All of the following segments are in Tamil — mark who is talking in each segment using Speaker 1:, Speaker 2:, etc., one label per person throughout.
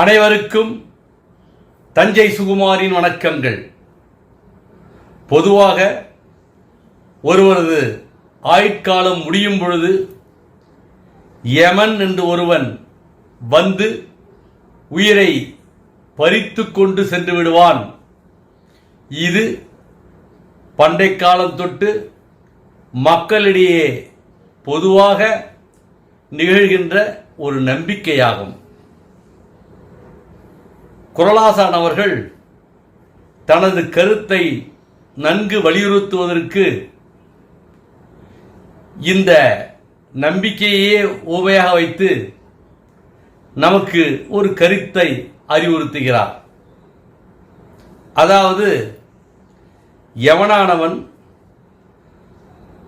Speaker 1: அனைவருக்கும் தஞ்சை சுகுமாரின் வணக்கங்கள். பொதுவாக ஒருவரது ஆயுட்காலம் முடியும் பொழுது யமன் என்று ஒருவன் வந்து உயிரை பறித்து கொண்டு சென்று விடுவான். இது பண்டை காலம் தொட்டு மக்களிடையே பொதுவாக நிகழ்கின்ற ஒரு நம்பிக்கையாகும். குரலாசான் அவர்கள் தனது கருத்தை நன்கு வலியுறுத்துவதற்கு இந்த நம்பிக்கையே உபையாக வைத்து நமக்கு ஒரு கருத்தை அறிவுறுத்துகிறார். அதாவது எவனானவன்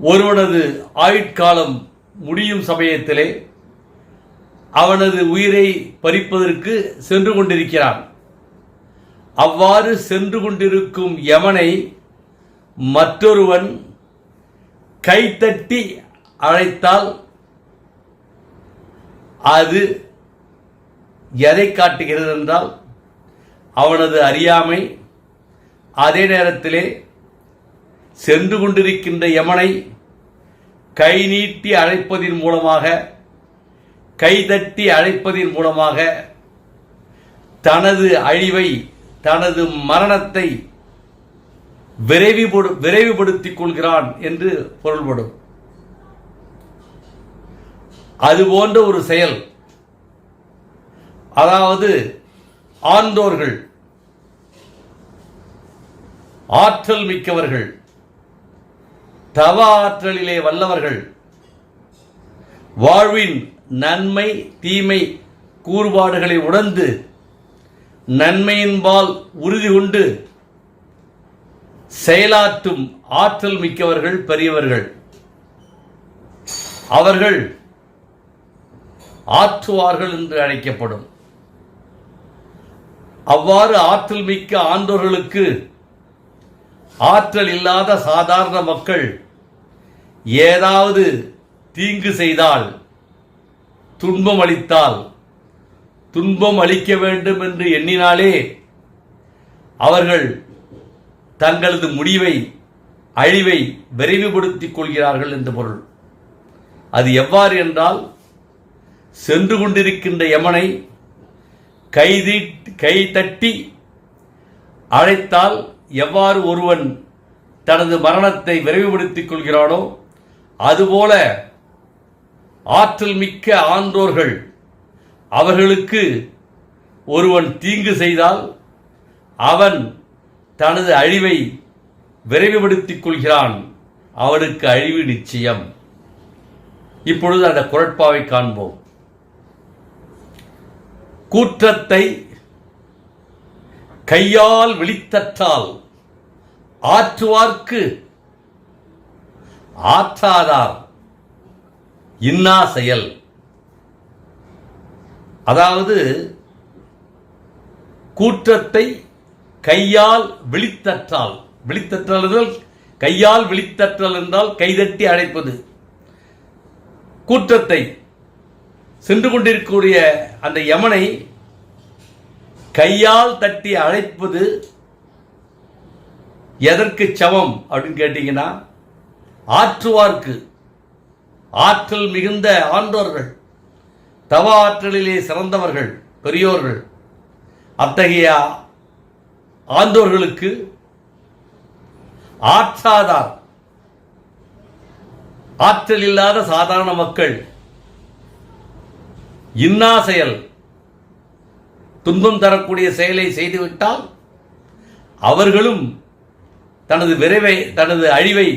Speaker 1: ஒருவனது ஆயுட்காலம் முடியும் சமயத்திலே அவனது உயிரை பறிப்பதற்கு சென்று கொண்டிருக்கிறான். அவ்வாறு சென்று கொண்டிருக்கும் யமனை மற்றொருவன் கைத்தட்டி அழைத்தால் அது எதை காட்டுகிறது என்றால் அவனது அறியாமை அதே நேரத்திலே சென்று கொண்டிருக்கின்ற யமனை கை நீட்டி அழைப்பதின் மூலமாக கைதட்டி அழைப்பதின் மூலமாக தனது அழிவை தனது மரணத்தை விரைவுபடு விரைவுபடுத்திக் கொள்கிறான் என்று பொருள்படும். அது போன்ற ஒரு செயல். அதாவது ஆண்டோர்கள் ஆற்றல் மிக்கவர்கள் தவ ஆற்றலிலே வல்லவர்கள் வாழ்வின் நன்மை தீமை கூறுபாடுகளை உணர்ந்து நன்மையின்பால் உறுதி கொண்டு செயலாற்றும் ஆற்றல் மிக்கவர்கள் பெரியவர்கள். அவர்கள் ஆற்றுவார்கள் என்று அழைக்கப்படும். அவ்வாறு ஆற்றல் மிக்க ஆண்டோர்களுக்கு ஆற்றல் இல்லாத சாதாரண மக்கள் ஏதாவது தீங்கு செய்தால் துன்பம் அளித்தால் துன்பம் அளிக்க வேண்டும் என்று எண்ணினாலே அவர்கள் தங்களது முடிவை அழிவை விரைவுபடுத்திக் கொள்கிறார்கள் என்று பொருள். அது எவ்வாறு என்றால் சென்று கொண்டிருக்கின்ற யமனை கைதி கை தட்டி அழைத்தால் எவ்வாறு ஒருவன் தனது மரணத்தை விரைவுபடுத்திக் கொள்கிறானோ அதுபோல ஆற்றல் மிக்க ஆன்றோர்கள் அவர்களுக்கு ஒருவன் தீங்கு செய்தால் அவன் தனது அழிவை விரைவுபடுத்திக் கொள்கிறான். அவனுக்கு அழிவு நிச்சயம். இப்பொழுது அந்த குரட்பாவை காண்போம். கூற்றத்தை கையால் விழித்தற்றால் ஆற்றுவார்க்கு ஆற்றாதார். இன்னா செயல். அதாவது கூற்றத்தை கையால் விழித்தற்றால் விழித்தற்றல் என்றால் கையால் விழித்தற்றல் என்றால் கைதட்டி அழைப்பது கூற்றத்தை சென்று கொண்டிருக்கக்கூடிய அந்த யமனை கையால் தட்டி அழைப்பது எதற்கு சமம் அப்படின்னு கேட்டீங்கன்னா ஆற்றுவார்க்கு. ஆற்றல் மிகுந்த ஆண்டோர்கள். தவ ஆற்றலிலே சிறந்தவர்கள் பெரியோர்கள். அத்தகைய ஆண்டோர்களுக்கு ஆற்றாதார் ஆற்றல் இல்லாத சாதாரண மக்கள் இன்னா செயல் துன்பம் தரக்கூடிய செயலை செய்துவிட்டால் அவர்களும் தனது விரைவை தனது அழிவை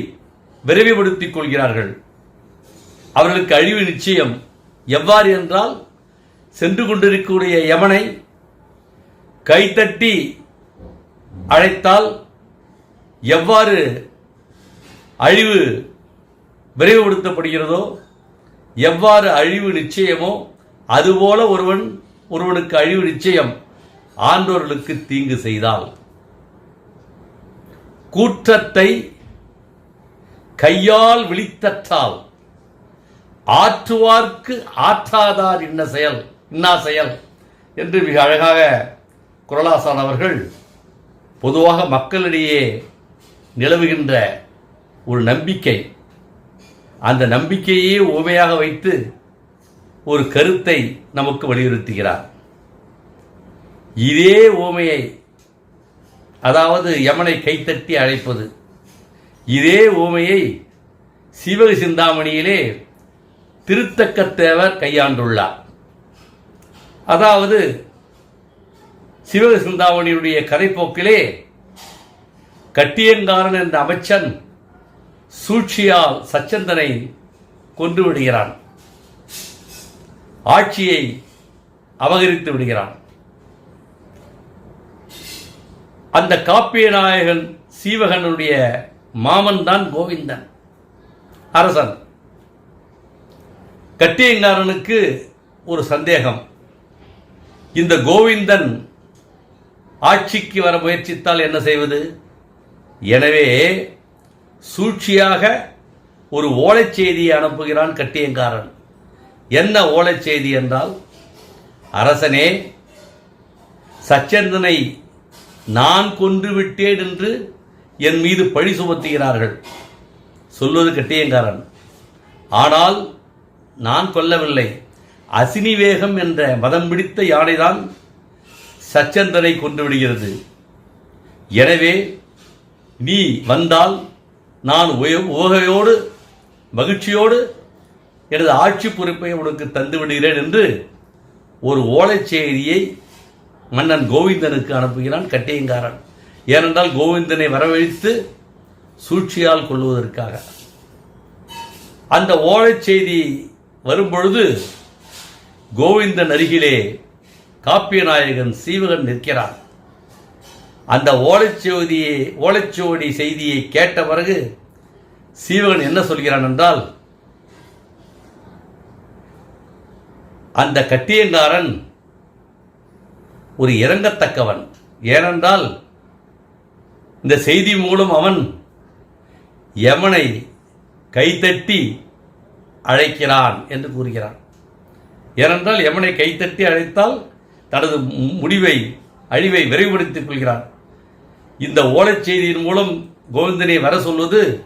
Speaker 1: விரைவுபடுத்திக் கொள்கிறார்கள். அவர்களுக்கு அழிவு நிச்சயம். எவ்வாறு என்றால் சென்று கொண்டிருக்கக்கூடிய யமனை கைத்தட்டி அழைத்தால் எவ்வாறு அழிவு விரைவுபடுத்தப்படுகிறதோ எவ்வாறு அழிவு நிச்சயமோ அதுபோல ஒருவன் ஒருவனுக்கு அழிவு நிச்சயம் ஆண்டோர்களுக்கு தீங்கு செய்தால். கூற்றத்தை கையால் விழித்தற்றால் ஆற்றுவார்க்கு ஆற்றாதார் இன்ன செயல்? இன்னா செயல்? என்று மிக அழகாக குரலாசான் அவர்கள் பொதுவாக மக்களிடையே நிலவுகின்ற ஒரு நம்பிக்கை. அந்த நம்பிக்கையே உமையாக வைத்து ஒரு கருத்தை நமக்கு வலியுறுத்துகிறார். இதே ஓமையை அதாவது யமனை கைத்தட்டி அழைப்பது. இதே ஓமையை சிவக சிந்தாமணியிலே திருத்தக்கத்தேவர் கையாண்டுள்ளார். அதாவது சிவக சிந்தாமணியுடைய கதைப்போக்கிலே கட்டியங்காரன் என்ற அமைச்சன் சூழ்ச்சியால் சச்சந்தனை கொன்று விடுகிறான். ஆட்சியை அபகரித்து விடுகிறான். அந்த காப்பிய நாயகன் சீவகனுடைய மாமன் தான் கோவிந்தன் அரசன். கட்டியங்காரனுக்கு ஒரு சந்தேகம். இந்த கோவிந்தன் ஆட்சிக்கு வர முயற்சித்தால் என்ன செய்வது? எனவே சூழ்ச்சியாக ஒரு ஓலைச் செய்தியை அனுப்புகிறான் கட்டியங்காரன். என்ன ஓலைச் செய்தி என்றால் அரசனே சச்சந்தனை நான் கொன்று விட்டேன் என்று என் மீது பழி சுமத்துகிறார்கள். சொல்வது கட்டியங்காரன். ஆனால் நான் கொல்லவில்லை. அசினி வேகம் என்ற மதம் பிடித்த யானைதான் சச்சந்தனை கொண்டு விடுகிறது எனவே நீ வந்தால் நான் ஓகையோடு மகிழ்ச்சியோடு எனது ஆட்சி பொறுப்பை உனக்கு தந்து விடுகிறேன் என்று ஒரு ஓலைச் செய்தியை மன்னன் கோவிந்தனுக்கு அனுப்புகிறான் கட்டியங்காரன். ஏனென்றால் கோவிந்தனை வரவழைத்து சூழ்ச்சியால் கொள்வதற்காக அந்த ஓலைச் செய்தி வரும்பொழுது கோவிந்தன் அருகிலே காப்பியநாயகன் சீவகன் நிற்கிறான். அந்த ஓலைச்சுவதியை ஓலைச்சுவடி செய்தியை கேட்ட பிறகு சீவகன் என்ன சொல்கிறான் என்றால் அந்த கட்டியங்காரன் ஒரு இறங்கத்தக்கவன். ஏனென்றால் இந்த செய்தி மூலம் அவன் யமனை கைத்தட்டி அழைக்கிறான் என்று கூறுகிறான். ஏனென்றால் யமனை கைத்தட்டி அழைத்தால் தனது முடிவை அழிவை விரைவுபடுத்திக் கொள்கிறான். இந்த ஓலைச் செய்தியின் மூலம் கோவிந்தனை வர சொல்வது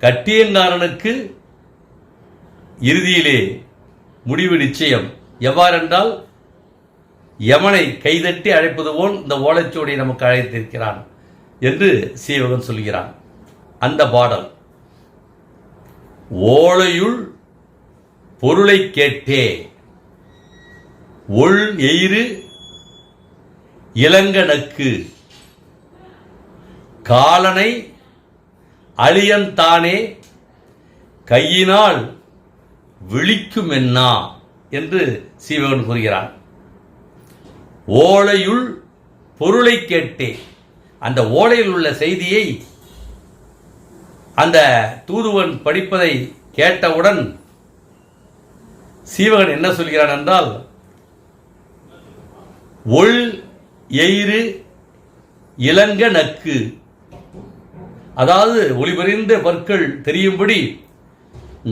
Speaker 1: கட்டியங்காரனுக்கு இறுதியிலே முடிவு நிச்சயம். எவ்வாறென்றால் யமனை கைதட்டி அழைப்பது போல் இந்த ஓலைச்சோடியை நமக்கு அழைத்திருக்கிறான் என்று சீவகன் சொல்கிறான். அந்த பாடல். ஓலையுள் பொருளை கேட்டே. ஒள் எயிறு இளங்கனக்கு காலனை அழியந்தானே கையினால் விழிக்குமென்னா என்று சீவகன் கூறுகிறான். ஓலையுள் பொருளை கேட்டே. அந்த ஓலையில் உள்ள செய்தியை அந்த தூதுவன் படிப்பதை கேட்டவுடன் சீவகன் என்ன சொல்கிறான் என்றால் ஒள் எயிறு இளங்க நக்கு. அதாவது ஒளிபறிந்த பற்கள் தெரியும்படி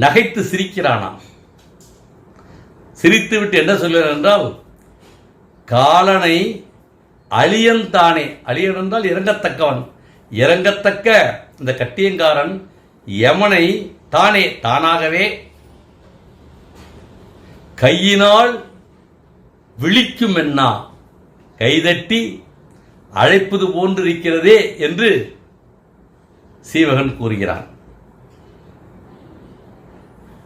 Speaker 1: நகைத்து சிரிக்கிறானாம். சிரித்துவிட்டு என்ன சொல்கிறான் என்றால் காலனை அழியன்தானே அழியன் என்றால் இறங்கத்தக்கவன். இறங்கத்தக்க இந்த கட்டியங்காரன் யமனை தானே தானாகவே கையினால் விழிக்கும் என்னா கைதட்டி அழைப்பது போன்றிருக்கிறதே என்று சீவகன் கூறுகிறான்.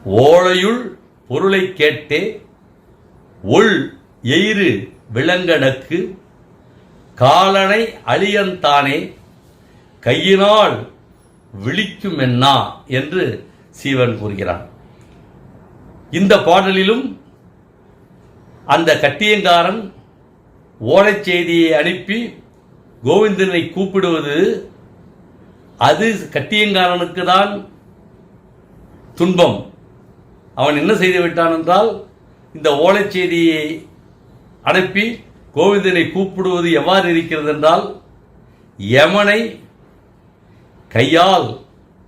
Speaker 1: ஓலையுள் பொருளை கேட்டே ஒள் எயிறு விலங்கடக்கு காலனை அழியன்தானே கையினால் விழிக்கும் என்னா என்று சீவன் கூறுகிறான். இந்த பாடலிலும் அந்த கட்டியங்காரன் ஓலைச் செய்தியை அனுப்பி கோவிந்தனை கூப்பிடுவது அது கட்டியங்காரனுக்கு தான் துன்பம். அவன் என்ன செய்து விட்டான் என்றால் இந்த ஓலைச் செய்தியை அனுப்பி கோவிந்தனை கூப்பிடுவது எவ்வாறு இருக்கிறது என்றால் யமனை கையால்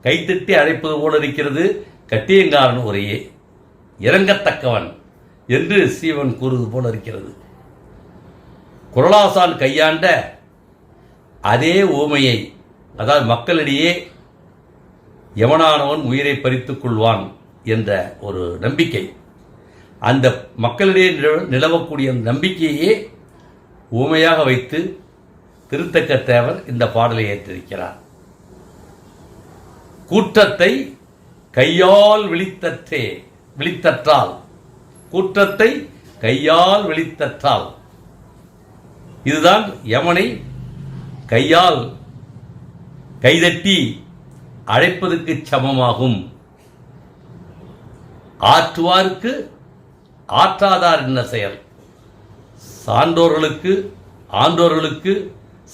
Speaker 1: கைத்தட்டி அழைப்பது போல இருக்கிறது. கட்டியங்காரன் உரையே இறங்கத்தக்கவன் என்று சீவன் கூறுவது போல இருக்கிறது. குரலாசான் கையாண்ட அதே ஊமையை அதாவது மக்களிடையே எவனானவன் உயிரை பறித்துக் கொள்வான் என்ற ஒரு நம்பிக்கை. அந்த மக்களிடையே நிலவக்கூடிய நம்பிக்கையே ஊமையாக வைத்து திருத்தக்க தேவர் இந்த பாடலை ஏற்றிருக்கிறார். கூற்றத்தை கையால் விழித்தற்றே விழித்தற்றால். கூற்றத்தை கையால் விழித்தற்றால். இதுதான் யமனை கையால் கைதட்டி அழைப்பதற்கு சமமாகும். ஆற்றுவார்க்கு ஆற்றாதார் என்ன செயல். சான்றோர்களுக்கு ஆண்டோர்களுக்கு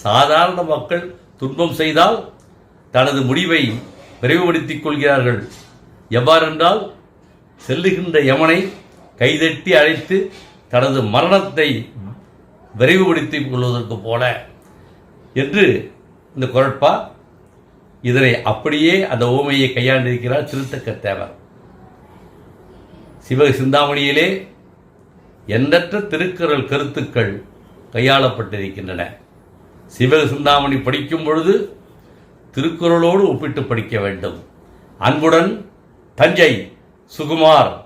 Speaker 1: சாதாரண மக்கள் துன்பம் செய்தால் தனது முடிவை விரைவுபடுத்திக் கொள்கிறார்கள். எவ்வாறென்றால் செல்லுகின்ற யமனை கைதட்டி அழைத்து தனது மரணத்தை விரைவுபடுத்திக் கொள்வதற்கு போல என்று இந்த குரட்பா இதனை அப்படியே அந்த ஓமையை கையாண்டிருக்கிறார் திருத்தக்க தேவர். சிவ சிந்தாமணியிலே எண்ணற்ற திருக்குறள் கருத்துக்கள் கையாளப்பட்டிருக்கின்றன. சிவக சிந்தாமணி படிக்கும் பொழுது திருக்குறளோடு ஒப்பிட்டு படிக்க வேண்டும். அன்புடன் தஞ்சை சுகுமார்